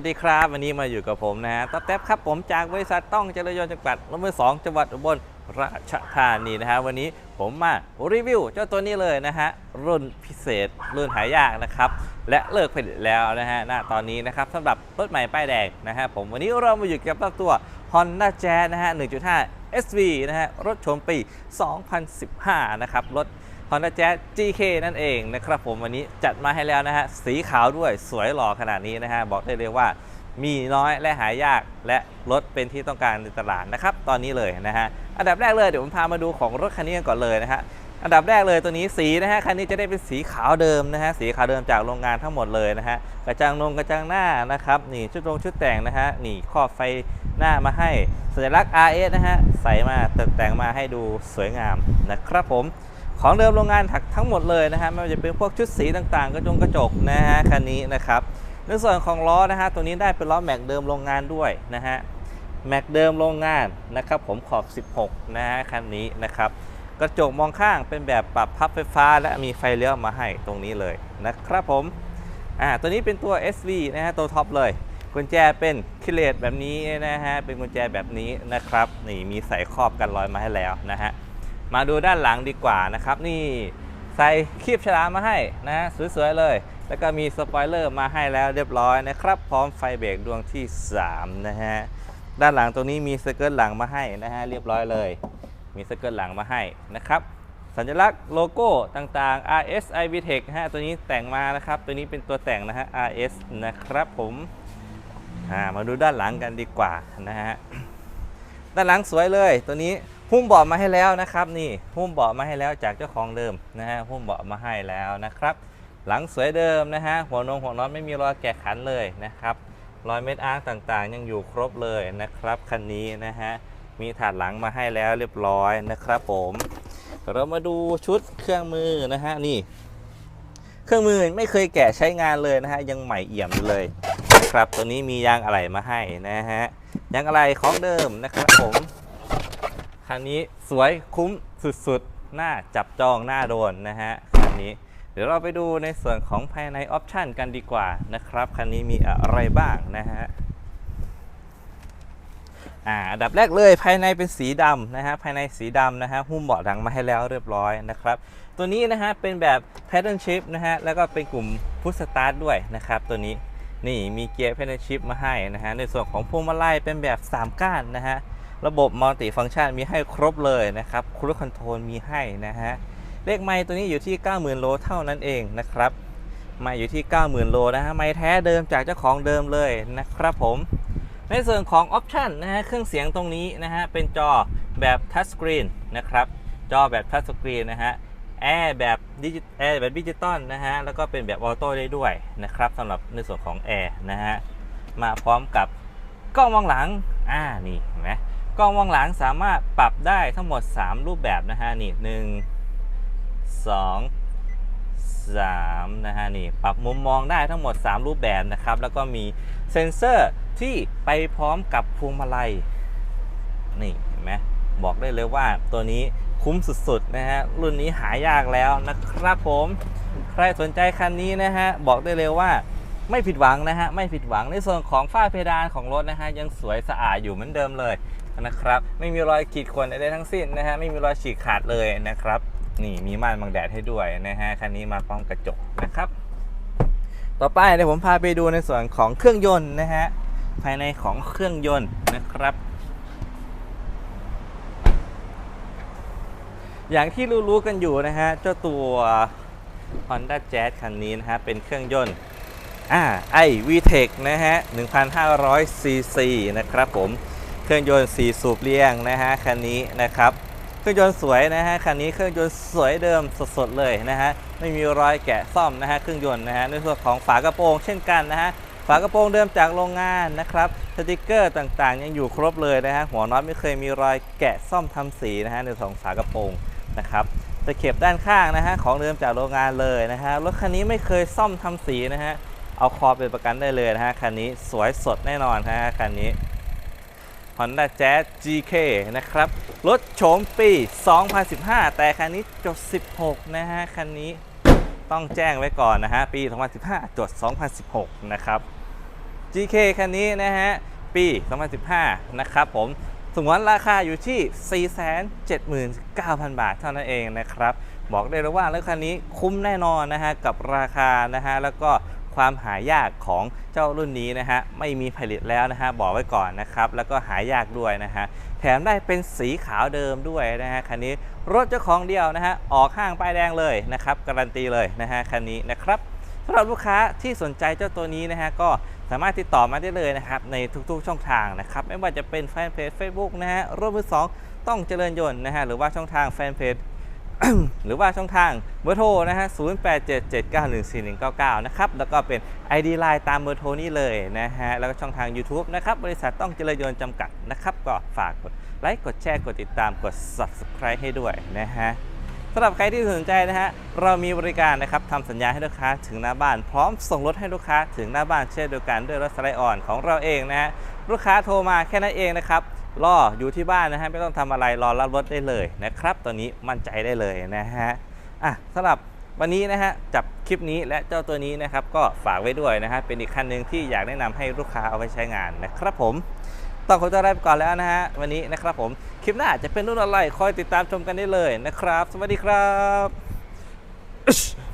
วัสดีครับ วันนี้มาอยู่กับผมนะฮะต๊อบแท็บครับผมจากบริษัทต้องเจริญยนต์จำกัดรถมือสองจังหวัดอุบลราชธานีนะฮะวันนี้ผมมารีวิวเจ้าตัวนี้เลยนะฮะรุ่นพิเศษรุ่นหายากนะครับ และเลิกผลิตแล้วนะฮะณตอนนี้นะครับสำหรับรถใหม่ป้ายแดงนะฮะผมวันนี้เรามาอยู่กับตัว Honda Jazz นะฮะ1.5 SV นะฮะรถโฉมปี 2015 นะครับ รถ Honda Jazz GK นั่นเองนะครับผมวันนี้จัดมาให้แล้วนะฮะ สีขาวด้วยสวยหล่อขนาดนี้นะฮะ บอกได้เลยว่ามีน้อยและหายากและรถเป็นที่ต้องการในตลาดนะครับ ตอนนี้เลยนะฮะ อันดับแรกเลยเดี๋ยวผมพามาดูของรถคันนี้กันก่อนเลยนะฮะอันดับแรกเลยตัวนี้สีนะฮะคันนี้จะได้เป็นสีขาวเดิมนะฮะสีขาวเดิมจากโรงงานทั้งหมดเลยนะฮะกระจังนงกระจังหน้านะครับนี่ชุดรงชุดแต่งนะฮะนี่ครอบไฟหน้ามาให้สัญลักษณ์ RS นะฮะใส่มาตกแต่งมาให้ดูสวยงามนะครับผม ของเดิมโรงงานถักทั้งหมดเลยนะฮะไม่ว่าจะเป็นพวกชุดสีต่างๆ กระจงกระจกนะฮะคันนี้นะครับในส่วนของล้อนะฮะตัวนี้ได้เป็นล้อแม็กเดิมโรงงานด้วยนะฮะแม็กเดิมโรงงานนะครับผมขอบ 16 นะฮะคันนี้นะครับกระจกมองข้างเป็นแบบปรับพับไฟฟ้า และมีไฟเลี้ยวมาให้ตรงนี้เลยนะครับผมอ่าตัวนี้เป็นตัว SV นะฮะตัวท็อปเลย กุญแจเป็นคิเลตแบบนี้นะฮะเป็นกุญแจแบบนี้นะครับนี่มีใส่ครอบกันรอยมาให้แล้วนะฮะ มาดูด้านหลังดีกว่านะครับ นี่ใส่คีบฉลามมาให้นะสวยๆเลย แล้วก็มีสปอยเลอร์มาให้แล้วเรียบร้อยนะครับ พร้อมไฟเบรกดวงที่ 3 นะฮะ ด้านหลังตรงนี้มีสเกิร์ตหลังมาให้นะฮะเรียบร้อยเลย มีสเกิร์ตหลังมาให้นะครับสัญลักษณ์โลโก้ต่างๆ RS iVTech นะฮะตัวนี้แต่งมานะครับ ตัวนี้เป็นตัวแต่งนะฮะ RS นะครับผมมาดูด้านหลังกันดีกว่านะฮะด้านหลังสวยเลยตัวนี้ หุ้มเบาะมาให้แล้วนะครับนี่หุ้มเบาะมาให้แล้วจากเจ้าของเดิมนะฮะหุ้มเบาะมาให้แล้วนะครับ หลังสวยเดิมนะฮะหัวนงหัวน็อตไม่มีรอยแกะขันเลยนะครับรอยเม็ดอาร์ต่างๆ ยังอยู่ครบเลยนะครับคันนี้นะฮะมีถาดหลังมาให้แล้วเรียบร้อยนะครับผมเรามาดูชุดเครื่องมือนะฮะนี่ เครื่องมือไม่เคยแกะใช้งานเลยนะฮะยังใหม่เอี่ยมเลยครับตัวนี้มียางอะไหล่มาให้นะฮะยางอะไรของเดิมนะครับผม คันนี้สวยคุ้มสุดๆหน้าจับจองหน้าโดนนะฮะคันนี้ เดี๋ยวเราไปดูในส่วนของภายในออปชันกันดีกว่านะครับคันนี้มีอะไรบ้างนะฮะอ่าอันดับแรกเลยภายในเป็นสีดำนะฮะภายในสีดำนะฮะหุ้มเบาะหลังมาให้แล้วเรียบร้อยนะครับ ตัวนี้นะฮะเป็นแบบ pattern shift นะฮะแล้วก็เป็นกลุ่ม push start ด้วยนะครับตัวนี้นี่มีเกียร์เพนชิพมาให้นะฮะในส่วนของพวงมาลัยเป็นแบบ 3 ก้านนะฮะ ระบบมัลติฟัง c t ชันมีให้ครบเลยนะครับครูคอนโทรลมีให้นะฮะเลขไมล์ตัวนี้อยู่ที่ 90,000 โลเท่านั้นเองนะครับไมล์อยู่ที่ 90,000 โลนะฮะไมล์แท้เดิมจากเจ้าของเดิมเลยนะครับผมในส่วนของออปชันนะฮะเครื่องเสียงตรงนี้นะฮะเป็นจอแบบทัชสกรีนนะครับจอแบบทัชสกรีนนะฮะแอร์แบบดิจิแอร์แบบดิจิตอลนะฮะแล้วก็เป็นแบบออโต้ได้ด้วยนะครับสำหรับในส่วนของแอร์นะฮะมาพร้อมกับกล้องมองหลังอ่านี่เห็นไหม กล้องมองหลังสามารถปรับได้ทั้งหมด 3 รูปแบบนะฮะนี่หนึ่งสองสามนะฮะนี่ปรับมุมมองได้ทั้งหมด 3 รูปแบบนะครับ แล้วก็มีเซ็นเซอร์ที่ไปพร้อมกับพวงมาลัยนี่เห็นไหมบอกได้เลยว่าตัวนี้คุ้มสุดๆนะฮะรุ่นนี้หายากแล้วนะครับผมใครสนใจคันนี้นะฮะบอกได้เลยว่าไม่ผิดหวังนะฮะไม่ผิดหวังในส่วนของฝ้าเพดานของรถนะฮะยังสวยสะอาดอยู่เหมือนเดิมเลย นะครับ ไม่มีรอยขีดข่วนใดๆทั้งสิ้นนะฮะไม่มีรอยฉีกขาดเลยนะครับ นี่มีม่านบังแดดให้ด้วยนะฮะคันนี้มาพร้อมกระจกนะครับ ต่อไปเดี๋ยวผมพาไปดูในส่วนของเครื่องยนต์นะฮะภายในของเครื่องยนต์นะครับอย่างที่รู้ๆกันอยู่นะฮะ เจ้าตัว Honda Jazz คันนี้นะฮะ เป็นเครื่องยนต์อ่าไอ VTEC นะฮะ 1,500 cc นะครับผม เครื่องยนต์4สูบเรียงนะฮะคันนี้นะครับเครื่องยนต์สวยนะฮะคันนี้เครื่องยนต์สวยเดิมสดๆเลยนะฮะไม่มีรอยแกะซ่อมนะฮะเครื่องยนต์นะฮะในส่วนของฝากระโปรงเช่นกันนะฮะฝากระโปรงเดิมจากโรงงานนะครับสติกเกอร์ต่างๆ ยังอยู่ครบเลยนะฮะหัวน็อตไม่เคยมีรอยแกะซ่อมทำสีนะฮะในส่วนของฝากระโปรงนะครับตะเข็บด้านข้างนะฮะของเดิมจากโรงงานเลยนะฮะรถคันนี้ไม่เคยซ่อมทำสีนะฮะเอาคอเป็นประกันได้เลยนะฮะคันนี้สวยสดแน่นอนฮะคันนี้ Honda Jazz GK นะครับ รถโฉมปี 2015 แต่คันนี้จด 16 นะฮะ คันนี้ต้องแจ้งไว้ก่อนนะฮะ ปี 2015 จด 2016 นะครับ GK คันนี้นะฮะ ปี 2015 นะครับผมสงวนราคาอยู่ที่ 479,000 บาทเท่านั้นเองนะครับ บอกได้เลยว่ารถคันนี้คุ้มแน่นอนนะฮะกับราคานะฮะแล้วก็ ความหายากของเจ้ารุ่นนี้นะฮะไม่มีผลิตแล้วนะฮะบอกไว้ก่อนนะครับแล้วก็หายากด้วยนะฮะแถมได้เป็นสีขาวเดิมด้วยนะฮะคันนี้รถเจ้าของเดียวนะฮะออกห้างป้ายแดงเลยนะครับการันตีเลยนะฮะคันนี้นะครับสำหรับลูกค้าที่สนใจเจ้าตัวนี้นะฮะก็สามารถติดต่อมาได้เลยนะครับในทุกๆช่องทางนะครับไม่ว่าจะเป็นแฟนเพจ Facebook นะฮะรถมือสองต้องเจริญยนต์นะฮะหรือว่าช่องทางแฟนเพจ หรือว่าช่องทางเบอร์โทรนะฮะ 0877914199 นะครับ แล้วก็เป็น ID Line ตามเบอร์โทรนี้เลยนะฮะ แล้วก็ช่องทาง YouTube นะครับ บริษัทต้องเจริญยนต์จำกัดนะครับ ก็ฝากกดไลค์ กดแชร์ กดติดตาม กด Subscribe ให้ด้วยนะฮะสำหรับใครที่สนใจนะฮะ เรามีบริการนะครับทำสัญญาให้ลูกค้าถึงหน้าบ้าน พร้อมส่งรถให้ลูกค้าถึงหน้าบ้านเช่นเดียวกันด้วยรถสไลด์อ่อนของเราเองนะฮะ ลูกค้าโทรมาแค่นั้นเองนะครับ รออยู่ที่บ้านนะฮะไม่ต้องทำอะไรรอรับรถได้เลยนะครับตอนนี้มั่นใจได้เลยนะฮะอะสำหรับวันนี้นะฮะจับคลิปนี้และเจ้าตัวนี้นะครับก็ฝากไว้ด้วยนะฮะเป็นอีกคันหนึ่งที่อยากแนะนำให้ลูกค้าเอาไปใช้งานนะครับผมต้องขอตัวลาไปก่อนแล้วนะฮะวันนี้นะครับผมคลิปหน้าจะเป็นรุ่นอะไรคอยติดตามชมกันได้เลยนะครับ สวัสดีครับ